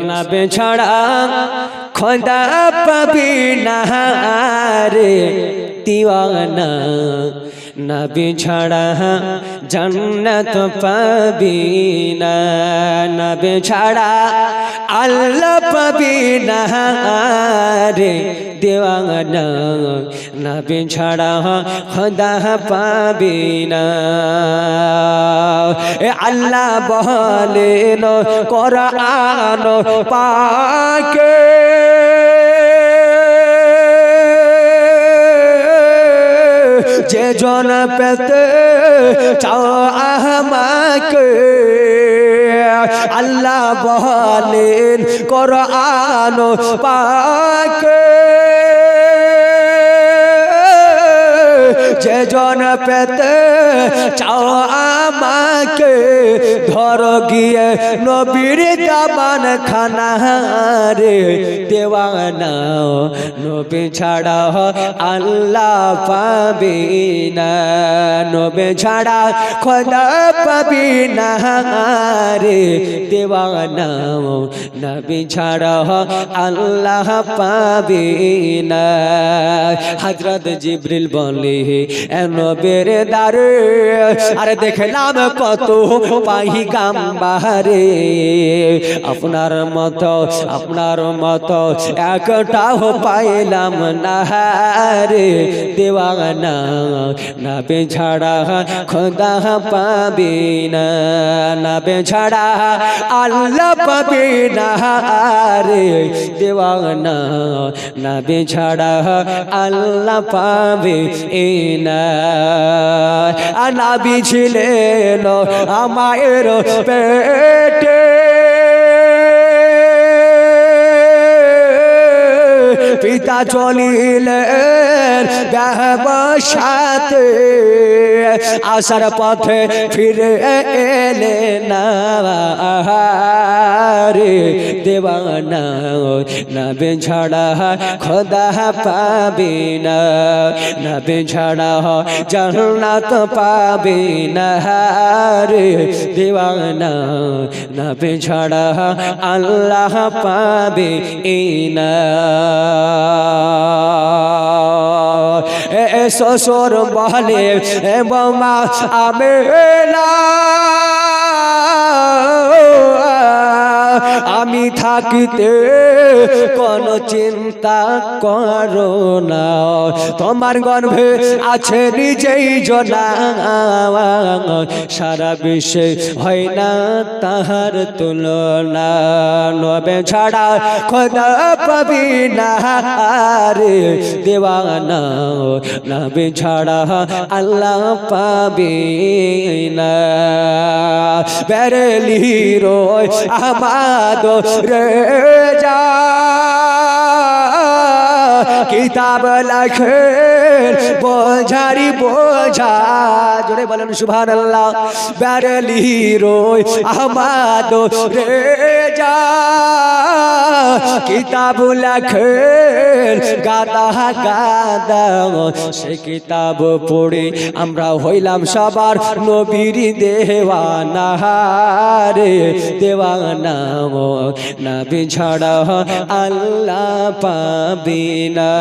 নাবে ছাড়া খোদা পাবি না রে দিওয়ানা নবী ছাড়া জন্নত পাবি না নবী ছাড়া আল্লাহ পাবি না রে দেওয়ানা নবী ছাড়া খোদা পাবি না আল্লাহ বলেন কোরআন পাকে যে জন পেতে আমাকে আল্লাহ বলেন আনো পাকে। যে জন পেতে চাও আমাকে, ধর গিয়ে নবীর দামান খানা রে। দেওয়ানা নবী ছাড়া আল্লাহ পাবি না। নবে ছাড়া খোদা পাবি না রে। দেওয়ানা নবী ছাড়া আল্লাহ পাবি না। হজরত জিব্রিল বলে নবের দারে। আরে দেখলাম কত পাহি গাম্বারে আপনার মত আপনার মত একটাও পাইলাম না রে। দেওয়ানা না বেছাড়া খোদা পাবি না না বেছাড়া আল্লাহ পাবি না রে। দেওয়ানা না বেছাড়া আল্লাহ পাবে এ না আনাবি ছিলেন আমায়ের পেটে। পিতা চলিলেন ব্যবসাতে। আসার পথে ফিরে এলে না। রে দেওয়ানা না বেছাড়া খোদা পাবে না না বেছাড়া জান্নাত পাবে না রে দেওয়ানা না বেছাড়া আল্লাহ পাবে না। এ শ্বশুর বলে না আমি থাকিতে কোন চিন্তা করো না। তোমার গর্ভে আছে নিজেই জনা। সারা বিশ্বে হয় না তাহার তুলনা। নবে ছাড়া খোদা পাবি না রে দেওয়ানা। নবে ছাড়া আল্লাহ পাবি না। বেরেলি রোয় আমাদ রে যা কিতাব লাখে বোঝারি বোঝা জোরে বলেন সুভান আল্লাহ বেরেলি রোয় আমাদ রে যা। কিতাব লাখে গাদা গাদা। সে কিতাব পড়ে আমরা হইলাম সবার নবীর দেওয়ানা রে, দেওয়ানা না বিছাড়া আল্লাহ পাবি না।